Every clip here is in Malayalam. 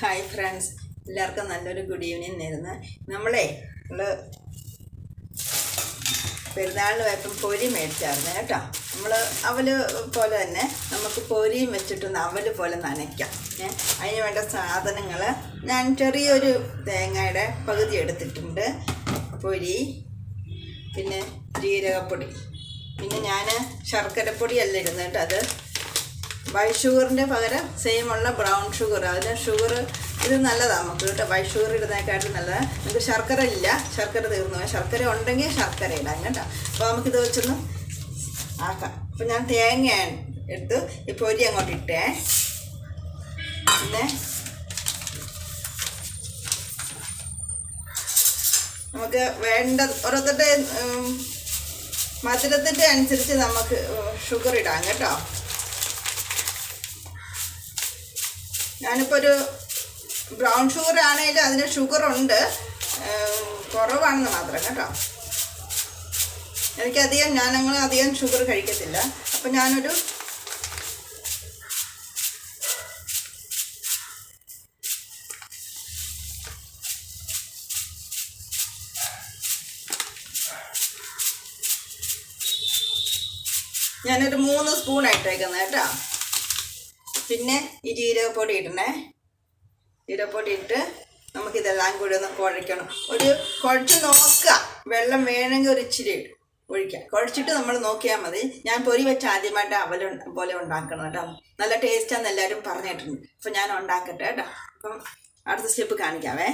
ഹായ് ഫ്രണ്ട്സ് എല്ലാവർക്കും നല്ലൊരു ഗുഡ് ഈവനിങ് നേരുന്നു. നമ്മളെ നമ്മൾ പെരുന്നാളിന് പോയപ്പം പൊരി മേടിച്ചായിരുന്നു കേട്ടോ. നമ്മൾ അവൽ പോലെ തന്നെ നമുക്ക് പൊരിയും വെച്ചിട്ടൊന്ന് അവൽ പോലെ നനയ്ക്കാം. അതിന് വേണ്ട സാധനങ്ങൾ ഞാൻ ചെറിയൊരു തേങ്ങയുടെ പകുതി എടുത്തിട്ടുണ്ട്. പൊരി പിന്നെ ജീരകപ്പൊടി. പിന്നെ ഞാൻ ശർക്കരപ്പൊടിയല്ല ഇരുന്നിട്ട് അത് വൈറ്റ് ഷുഗറിന്റെ പകരം സെയിം ഉള്ള ബ്രൗൺ ഷുഗർ അതിന് ഷുഗർ ഇത് നല്ലതാണ് നമുക്ക് കേട്ടോ. വൈറ്റ് ഷുഗർ ഇടുന്നതിനെക്കാട്ടും നല്ലതാണ് നമുക്ക് ശർക്കര ഇല്ല. ശർക്കര തീർന്നു. ശർക്കര ഉണ്ടെങ്കിൽ ശർക്കര ഇടാം കേട്ടോ. അപ്പോൾ നമുക്കിത് വെച്ചൊന്ന് ആക്കാം. അപ്പോൾ ഞാൻ തേങ്ങ എടുത്ത് ഈ പൊരി അങ്ങോട്ട് ഇട്ടേ. പിന്നെ നമുക്ക് വേണ്ട ഓരോരുത്തരുടെ മധുരത്തിന്റെ അനുസരിച്ച് നമുക്ക് ഷുഗർ ഇടാം കേട്ടോ. ഞാനിപ്പോൾ ഒരു ബ്രൗൺ ഷുഗർ ആണെങ്കിലും അതിന് ഏം, കുറവാണെന്ന് മാത്രം കേട്ടോ. എനിക്കധികം ഞാനങ്ങൾ അധികം ഷുഗർ കഴിക്കത്തില്ല. അപ്പം ഞാനൊരു ഞാനൊരു മൂന്ന് സ്പൂൺ ഇട്ടേക്കുന്നത് കേട്ടോ. പിന്നെ ഈ ജീരകപ്പൊടി ഇടണേ. ജീരകപ്പൊടി ഇട്ട് നമുക്കിതെല്ലാം കൂടി ഒന്ന് കുഴയ്ക്കണം ഒരു കുഴച്ച് നോക്കുക. വെള്ളം വേണമെങ്കിൽ ഒരു ഇച്ചിരി ഒഴിക്കാം കുഴച്ചിട്ട് നമ്മൾ നോക്കിയാൽ മതി. ഞാൻ പൊരി വെച്ച് ആദ്യമായിട്ട് അവൽ പോലെ ഉണ്ടാക്കണം കേട്ടോ. നല്ല ടേസ്റ്റാന്ന് എല്ലാവരും പറഞ്ഞിട്ടുണ്ട്. അപ്പം ഞാൻ ഉണ്ടാക്കട്ടെ കേട്ടോ. അപ്പം അടുത്ത സ്റ്റെപ്പ് കാണിക്കാവേ.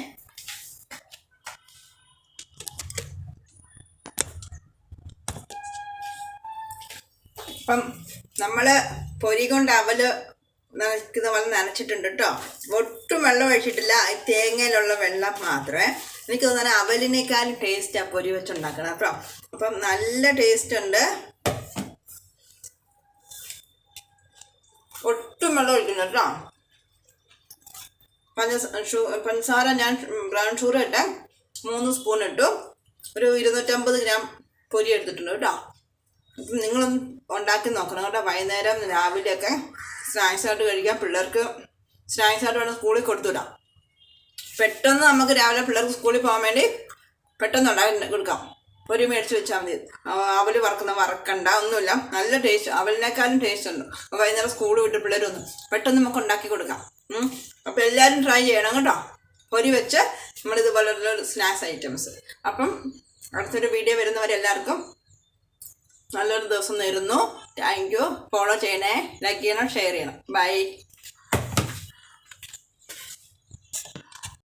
അപ്പം നമ്മൾ പൊരി കൊണ്ട് അവൽ നനയ്ക്കുന്ന പോലെ നനച്ചിട്ടുണ്ട് കേട്ടോ. ഒട്ടും വെള്ളം ഒഴിച്ചിട്ടില്ല. തേങ്ങയിലുള്ള വെള്ളം മാത്രമേ എനിക്ക് തോന്നുന്നത് അവലിനേക്കാളും ആ പൊരി വെച്ചുണ്ടാക്കണം കേട്ടോ. അപ്പം നല്ല ടേസ്റ്റ് ഉണ്ട്. ഒട്ടും വെള്ളം ഒഴിക്കുന്നു കേട്ടോ. പഞ്ചസാര പഞ്ചസാര ഞാൻ ബ്രൗൺ ഷുഗർ ഇട്ട് മൂന്ന് സ്പൂൺ ഇട്ടു. ഒരു ഇരുന്നൂറ്റമ്പത് ഗ്രാം പൊരി എടുത്തിട്ടുണ്ട് കേട്ടോ. അപ്പം നിങ്ങളൊന്ന് ഉണ്ടാക്കി നോക്കണം കേട്ടോ. വൈകുന്നേരം രാവിലെയൊക്കെ സ്നാക്സ് ആയിട്ട് കഴിക്കാൻ പിള്ളേർക്ക് സ്നാക്സ് ആയിട്ട് വേണം സ്കൂളിൽ കൊടുത്തുവിടാം. പെട്ടെന്ന് നമുക്ക് രാവിലെ പിള്ളേർക്ക് സ്കൂളിൽ പോകാൻ വേണ്ടി പെട്ടെന്ന് ഉണ്ടാക്കി കൊടുക്കാം. ഒരു മേടിച്ച് വെച്ചാൽ മതി. അവൽ വറക്കുന്ന വറക്കണ്ട ഒന്നുമില്ല. നല്ല ടേസ്റ്റ് അവലിനേക്കാളും ടേസ്റ്റ് ഉണ്ട്. അപ്പോൾ വൈകുന്നേരം സ്കൂൾ വിട്ട് പിള്ളേരൊന്നും പെട്ടെന്ന് നമുക്ക് ഉണ്ടാക്കി കൊടുക്കാം. അപ്പോൾ എല്ലാവരും ട്രൈ ചെയ്യണം കേട്ടോ. പൊരി വെച്ച് നമ്മളിതുപോലുള്ള സ്നാക്സ് ഐറ്റംസ് അപ്പം അടുത്തൊരു വീഡിയോ വരുന്നവരെല്ലാവർക്കും നല്ലൊരു ദിവസം നേരുന്നു. താങ്ക് യു ഫോളോ ചെയ്യണേ. ലൈക്ക് ചെയ്യണം ഷെയർ ചെയ്യണം. ബൈ